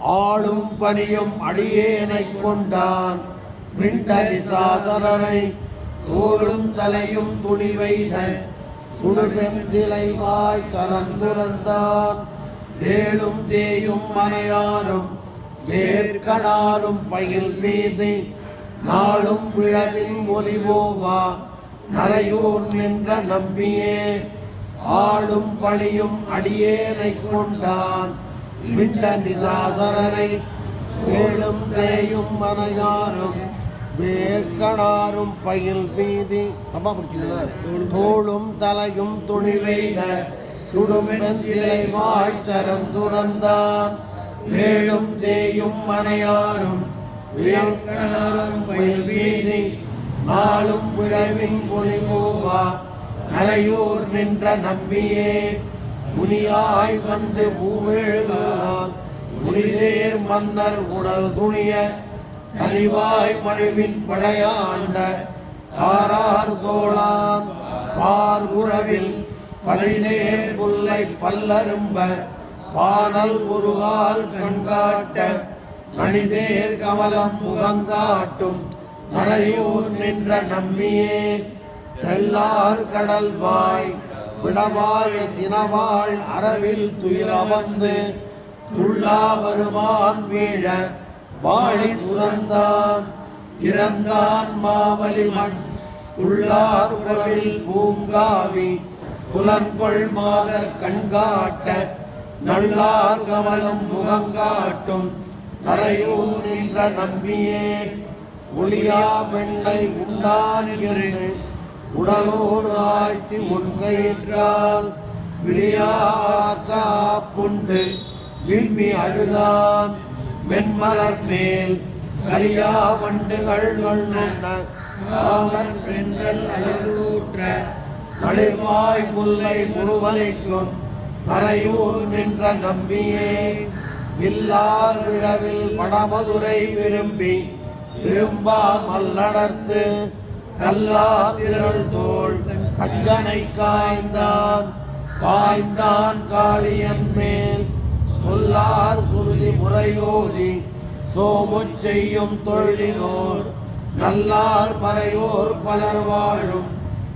ஆளும் பணியும் அடியேனை கொண்டான். விண்டரி சாதரரை தோளும் தலையும் துணிவைத சுடுபெண் சிலைவாய் கரந்துரந்தான் வேளும் தேயும் மனையாரும் வேர்க்கடாரும் பயில் மீது நாளும் விழவில் ஒலிவோவா. நரையூர் நின்ற நம்பியே ஆளும் பணியும் அடியேனை கொண்டான். விண்ட நிசாதரரை வேளும் தேயும் மனையாரும் வேர்க்கடாரும் பயில் மீதி அப்பா பிடிக்கிறதா தோளும் தலையும் துணிவைக சுடும் வெந்திலை வாய்ச்சரம் துறந்தான். வேளும் தேயும் மனையாரும் வேர்க்கடாரும் பயில் மீதி நாளும் விழவின் பொலிவோவா கரையூர் நின்ற நம்பியே. துணியாய் வந்து பூவேழுகிறான் முனிசேர் மன்னர் உடல் துணிய கனிவாய் மழுவின் பழையாண்ட தாரார் தோளான் பார்குழவில் பனிசேர் புல்லை பல்லரும்ப பானல் முருகால் கண்காட்ட மணிசேர் கமலம் முகங்காட்டும் மறையூர் நின்ற நம்பியே தெல்லார் கடல் வாய் விடவாய சினவாள் அரவில் துயில வந்து துள்ளா வருவான் வீழ வாழி துறந்தான். இறந்தான் மாவலி மண் உள்ளார் உறவில் பூங்காவி புலன்கொள் மாத கண்காட்ட. நல்லார் கமலம் முகங்காட்டும். நரையூர் நின்ற நம்பியே. ஒளியா பெண்ணை உண்டான் இருந்து உடலோடு ஆட்சி முன்கையிற்றால் விழியாக்காப்புண்டு விண்மி அழுதான் மென்மலர் மேல் கலியா வண்டுகள் நுண்ண பெண்கள் அழகூற்ற நளிர்வாய் முல்லை முருவலைக்கும் மறையூர் நின்ற நம்பியே. இல்லார் விழவில் படமதுரை விரும்பி விரும்பா மல்லடர்த்து கல்லார் திரள் தோல் கஞ்சனை காய்ந்தான். காய்ந்தான் காளியன் மேல். சொல்லார் சுருதி முறையோதி சோமுச் செய்யும் தொழிலோர். நல்லார் மறையோர் பலர் வாழும்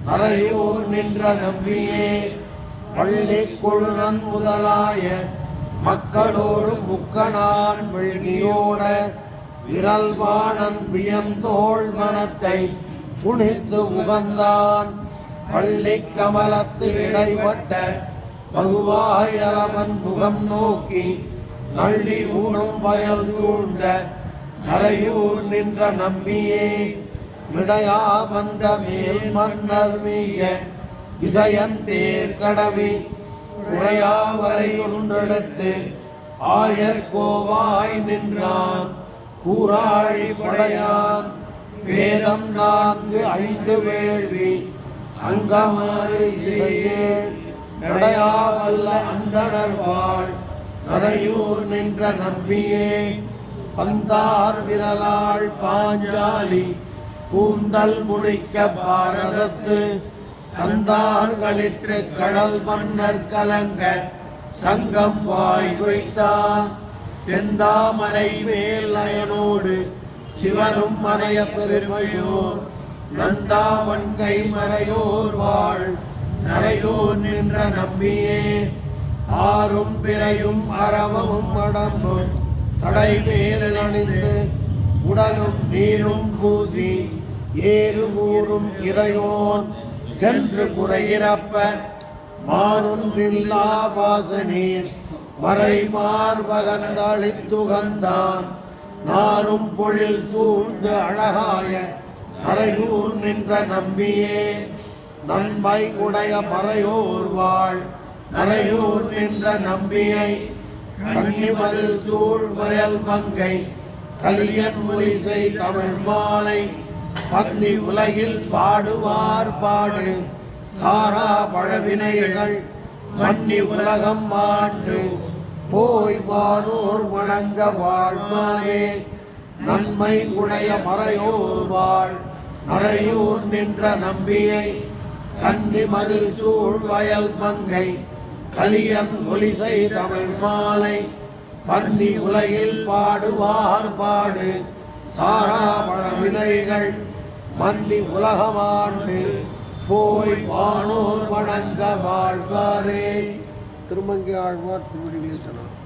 மறையோர் நின்ற நம்பியே. பள்ளி கொழுநன் முதலாய மக்களோடு முக்கணான் விழ்கியோட விரல்வாணன் வியந்தோள் மனத்தை துணித்து உகந்தான். பள்ளி கமலத்து இடைப்பட்ட பகுவாயரவன் முகம் நோக்கி நள்ளி ஊனும் வயல் சூழ்ந்த கரையூர் நின்ற நம்பியே விடையா வந்த மேல் மன்னர் மீய விஜயன் தேர் கடவி உரையா வரை ஒன்றெடுத்து ஆயர் கோவாய் நின்றான். கூறாழி படையான். வேதம் நான்கு ஐந்து வேள்வி. அங்கமாறு இசையே நடையாவல்ல அந்தனர் வாழ். நடையூர் நின்ற நம்பியே பந்தார் விரலாள் பாஞ்சாலி. கூந்தல் முடிக்க பாரதத்து தந்தார்களிற்று கடல் மன்னர் கலங்க சங்கம் வாய் வைத்தான். செந்தாமரை மேல் அயனோடு சிவனும் மறைய பெருமையோர் நந்தாவன் கை மறையோர் வாழ் நரையோர் நின்ற நம்பியே. ஆறும் பிறையும் அறவமும் அடம்பும் தடை மேல் அணிந்து உடலும் நீரும் பூசி ஏறு ஊரும் இறையோன் சென்று குறையிறப்ப மாறுன்றில்லா வாசனீர் மறை மார்பகந்தளித்துகந்தான் நாரும் பொழில் சூழ்ந்து அழகாய கரையூர் நின்ற நம்பியே. நன்மை உடைய மறையோர் வாழ் மறையூர் நின்ற நம்பியை. கன்னிமதில் சூழ் வயல் மங்கை கலியன் முலிசை தமிழ் மாலை. பன்னி உலகில் பாடுவார் பாடு சாரா பழவினைகள் மன்னி உலகம் ஆண்டு. போய் வானோர் வணங்க வாழ்வாரே. நன்மை உடைய மறையோர் வாழ். மறையூர் நின்ற நம்பியை. கன்னி மதில் சூழ் வயல் மங்கை கலியன் ஒலிசை தமிழ் மாலை பன்னி உலகில் பாடுவார் பாடு. சாராபழ விதைகள் மன்னி உலகமாண்டு போய் வானோர் வணங்க வாழ்வாரே. திருமங்கி ஆழ்வார் திருவடிகளே சொன்னார்.